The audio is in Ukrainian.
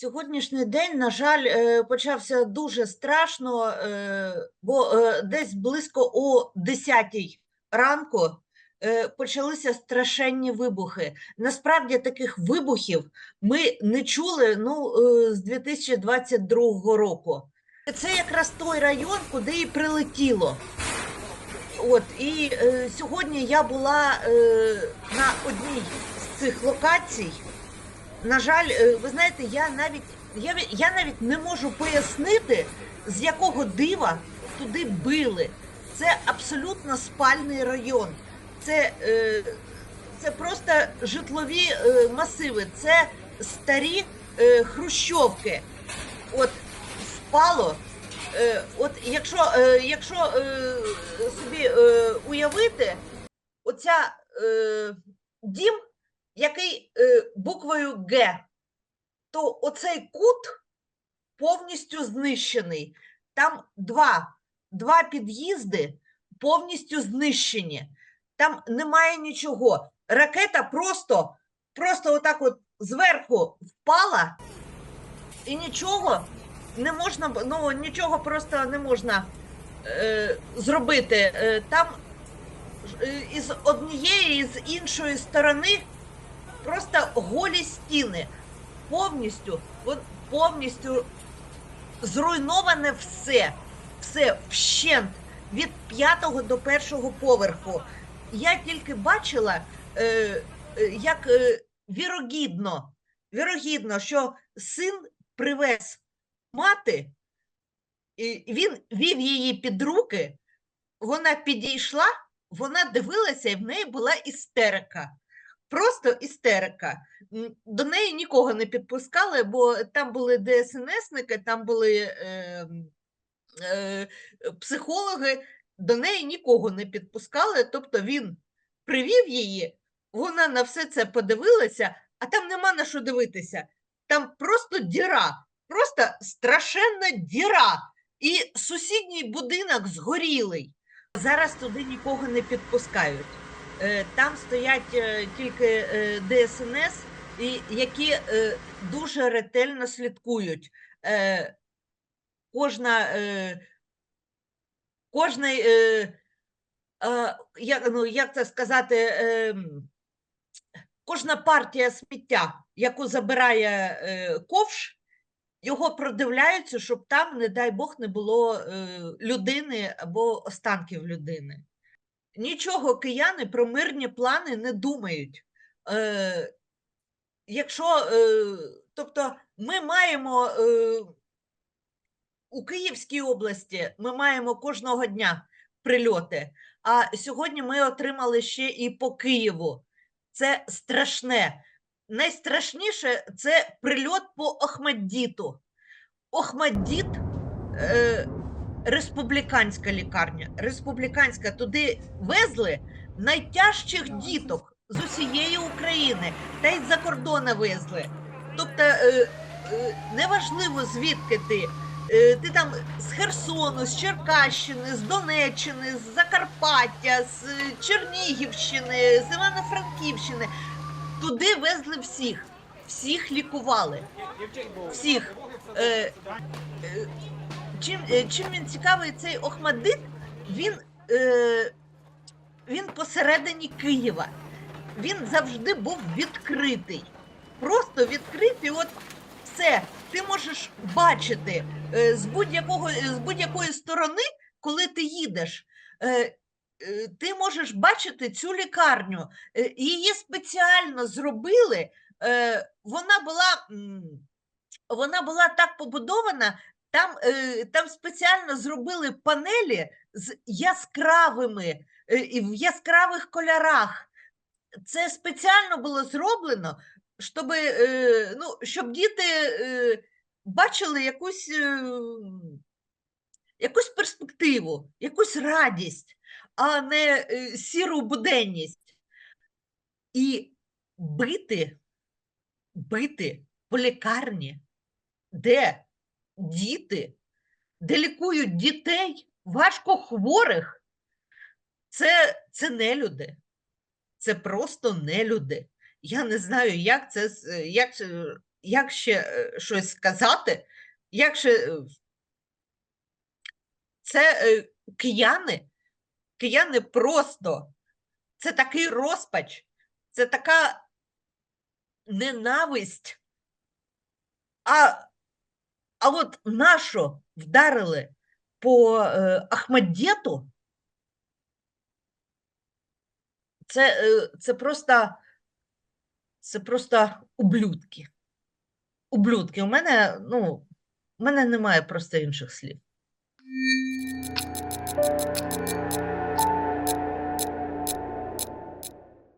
Сьогоднішній день, на жаль, е, почався дуже страшно, е, бо е, десь близько о 10 ранку почалися страшенні вибухи. Насправді таких вибухів ми не чули ну, з 2022 року. Це якраз той район, куди і прилетіло. От і е, сьогодні я була е, на одній з цих локацій. На жаль, е, ви знаєте, я навіть я, я навіть не можу пояснити, з якого дива туди били. Це абсолютно спальний район. Це, е, це просто житлові е, масиви, це старі хрущовки. От впало. От якщо, якщо собі уявити, оця дім, який е, буквою Г, то оцей кут повністю знищений. Там два, два під'їзди повністю знищені. Там немає нічого. Ракета просто, просто отак от зверху впала, і нічого не можна, ну нічого просто не можна е, зробити. Е, там е, із однієї з іншої сторони просто голі стіни. Повністю, повністю зруйноване все, все вщент від п'ятого до першого поверху. Я тільки бачила, е, е, як е, вірогідно, вірогідно, що син привез мати, і він вів її під руки, вона підійшла, вона дивилася, і в неї була істерика. Просто істерика. До неї нікого не підпускали, бо там були ДСНСники, там були е, е, психологи, до неї нікого не підпускали. Тобто він привів її, вона на все це подивилася, а там нема на що дивитися. Там просто діра, просто страшенна діра. І сусідній будинок згорілий. Зараз туди нікого не підпускають. Е, Там стоять е, тільки е, ДСНС, які дуже ретельно слідкують. Кожна, кожний, як, ну, як це сказати, кожна партія сміття, яку забирає ковш, його продивляються, щоб там, не дай Бог, не було людини або останків людини. Нічого кияни про мирні плани не думають. Е, якщо, е, тобто, ми маємо е, у Київській області, ми маємо кожного дня прильоти. А сьогодні ми отримали ще і по Києву. Це страшне. Найстрашніше це прильот по Охмаддіту. Охмаддіт е, республіканська лікарня. Республіканська туди везли найтяжчих діток з усієї України, та й з-за кордону везли. Тобто, е, е, неважливо звідки ти. Е, Ти там з Херсону, з Черкащини, з Донеччини, з Закарпаття, з Чернігівщини, з Івано-Франківщини. Туди везли всіх, всіх лікували. Всіх. Е, е, чим, е, чим він цікавий, цей Охмадит, він, е, він посередині Києва. Він завжди був відкритий. Просто відкритий. От все. Ти можеш бачити е, з будь-якого з будь-якої сторони, коли ти їдеш. Е, е, ти можеш бачити цю лікарню. Е, Її спеціально зробили. Е, Вона була, вона була так побудована, там, е, там спеціально зробили панелі з яскравими е, і в яскравих кольорах. Це спеціально було зроблено, щоб, е, ну, щоб діти е, бачили якусь, е, якусь перспективу, якусь радість, а не сіру буденність. І бити, бити по лікарні, де діти, де лікують дітей, важко хворих, це, це не люди. Це просто не люди. Я не знаю, як це, як, як ще е, щось сказати, як ще е, це е, кияни, кияни просто, це такий розпач, це така ненависть. А, а от нащо вдарили по е, Ахмадєту? Це, е, це просто, це просто ублюдки. Ублюдки. У мене, ну, у мене немає просто інших слів.